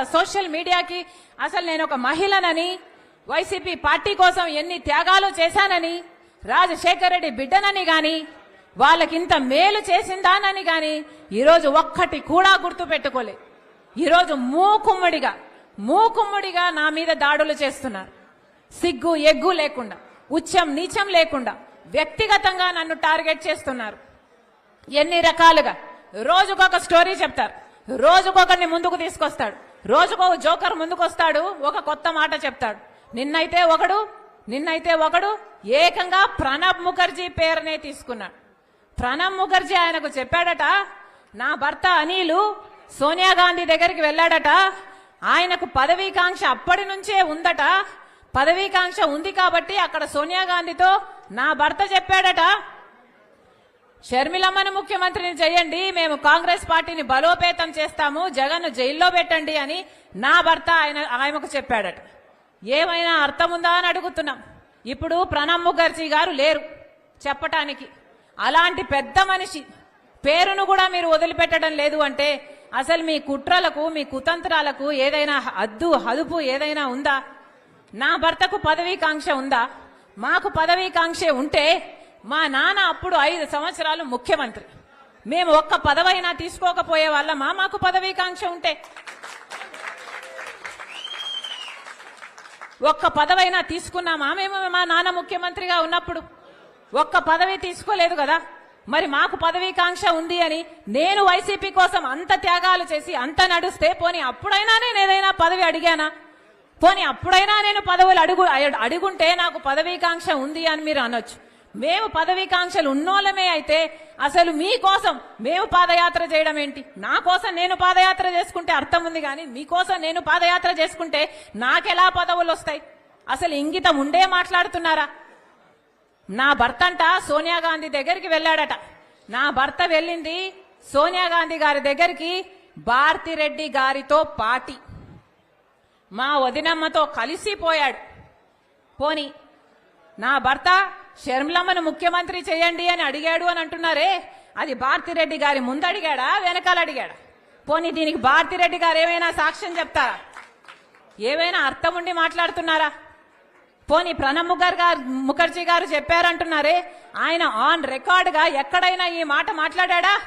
వాళ్ళ సోషల్ మీడియాకి అసలు నేను ఒక మహిళనని వైసీపీ పార్టీ కోసం ఎన్ని త్యాగాలు చేశానని రాజశేఖర రెడ్డి బిడ్డనని గాని వాళ్ళకింత మేలు చేసిందానని గాని ఈరోజు ఒక్కటి కూడా గుర్తు పెట్టుకోలే ఈరోజు మూకుమ్మడిగా మూకుమ్మడిగా నా మీద దాడులు చేస్తున్నారు. సిగ్గు ఎగ్గు లేకుండా ఉచ్చం నీచం లేకుండా వ్యక్తిగతంగా నన్ను టార్గెట్ చేస్తున్నారు. ఎన్ని రకాలుగా? రోజుకొక స్టోరీ చెప్తారు. రోజుకొకరిని ముందుకు తీసుకొస్తాడు. రోజుకొక జోకర్ ముందుకు వస్తాడు ఒక కొత్త మాట చెప్తాడు. నిన్నైతే ఒకడు నిన్నైతే ఒకడు ఏకంగా ప్రణబ్ ముఖర్జీ పేరునే తీసుకున్నాడు. ప్రణబ్ ముఖర్జీ ఆయనకు చెప్పాడట నా భర్త అనిలు సోనియా గాంధీ దగ్గరికి వెళ్ళాడట ఆయనకు పదవీకాంక్ష అప్పటి నుంచే ఉందట పదవీకాంక్ష ఉంది కాబట్టి అక్కడ సోనియా గాంధీతో నా భర్త చెప్పాడట షర్మిలమ్మను ముఖ్యమంత్రిని చేయండి మేము కాంగ్రెస్ పార్టీని బలోపేతం చేస్తాము జగన్ జైల్లో పెట్టండి అని నా భర్త ఆయన ఆయనకు చెప్పాడట. ఏమైనా అర్థం ఉందా అని అడుగుతున్నాం. ఇప్పుడు ప్రణబ్ ముఖర్జీ గారు లేరు చెప్పటానికి. అలాంటి పెద్ద మనిషి పేరును కూడా మీరు వదిలిపెట్టడం లేదు అంటే అసలు మీ కుట్రలకు మీ కుతంత్రాలకు ఏదైనా అద్దు హదుపు ఏదైనా ఉందా? నా భర్తకు పదవీకాంక్ష ఉందా? మాకు పదవీకాంక్ష ఉంటే మా నాన్న అప్పుడు ఐదు సంవత్సరాలు ముఖ్యమంత్రి. మేము ఒక్క పదవైనా తీసుకోకపోయే వాళ్ళమా? మాకు పదవీకాంక్ష ఉంటే. ఒక్క పదవైనా తీసుకున్నామా? మేము మా నాన్న ముఖ్యమంత్రిగా ఉన్నప్పుడు. ఒక్క పదవి తీసుకోలేదు కదా? మరి మాకు పదవీకాంక్ష ఉంది అని నేను వైసీపీ కోసం అంత త్యాగాలు చేసి అంత నడుస్తే పోనీ అప్పుడైనా నేను ఏదైనా పదవి అడిగానా? పోనీ అప్పుడైనా నేను పదవులు అడుగు అడుగుంటే నాకు పదవీకాంక్ష ఉంది అని మీరు అనొచ్చు. మేము పదవీకాంక్షలు ఉన్నోళ్ళమే అయితే అసలు మీకోసం మేము పాదయాత్ర చేయడం ఏంటి? నా కోసం నేను పాదయాత్ర చేసుకుంటే అర్థం ఉంది కానీ మీకోసం నేను పాదయాత్ర చేసుకుంటే నాకెలా పదవులు వస్తాయి? అసలు ఇంగితం ఉండే మాట్లాడుతున్నారా? నా భర్త అంట సోనియా గాంధీ దగ్గరికి వెళ్ళాడట. నా భర్త వెళ్ళింది సోనియా గాంధీ గారి దగ్గరికి భారతిరెడ్డి గారితో పాటి. మా వదినమ్మతో కలిసిపోయాడు పోని నా భర్త షర్మిలమ్మను ముఖ్యమంత్రి చేయండి అని అడిగాడు అని అంటున్నారే అది భారతిరెడ్డి గారి ముందు అడిగాడా వెనకాల అడిగాడా పోనీ దీనికి భారతిరెడ్డి గారు ఏమైనా సాక్ష్యం చెప్తారా? ఏమైనా అర్థం ఉండి మాట్లాడుతున్నారా? పోనీ ప్రణబ్ ముఖర్ గారు ముఖర్జీ గారు చెప్పారంటున్నారే ఆయన ఆన్ రికార్డుగా ఎక్కడైనా ఈ మాట మాట్లాడా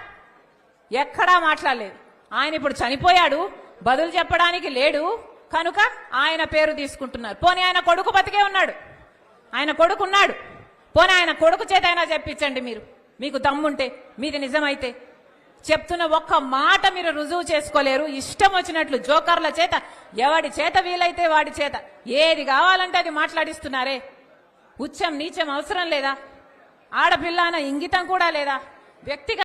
ఎక్కడా మాట్లాడలేదు. ఆయన ఇప్పుడు చనిపోయాడు బదులు చెప్పడానికి లేడు కనుక ఆయన పేరు తీసుకుంటున్నారు. పోనీ ఆయన కొడుకు బతికే ఉన్నాడు. ఆయన కొడుకున్నాడు. పోనీ ఆయన కొడుకు చేత అయినా చెప్పించండి మీరు. మీకు దమ్ముంటే మీది నిజమైతే. చెప్తున్న ఒక్క మాట మీరు రుజువు చేసుకోలేరు. ఇష్టం వచ్చినట్లు జోకర్ల చేత ఎవడి చేత వీలైతే వాడి చేత. ఏది కావాలంటే అది మాట్లాడిస్తున్నారే. ఉచ్చం నీచం అవసరం లేదా? ఆడపిల్ల అన్న ఇంగితం కూడా లేదా? వ్యక్తిగత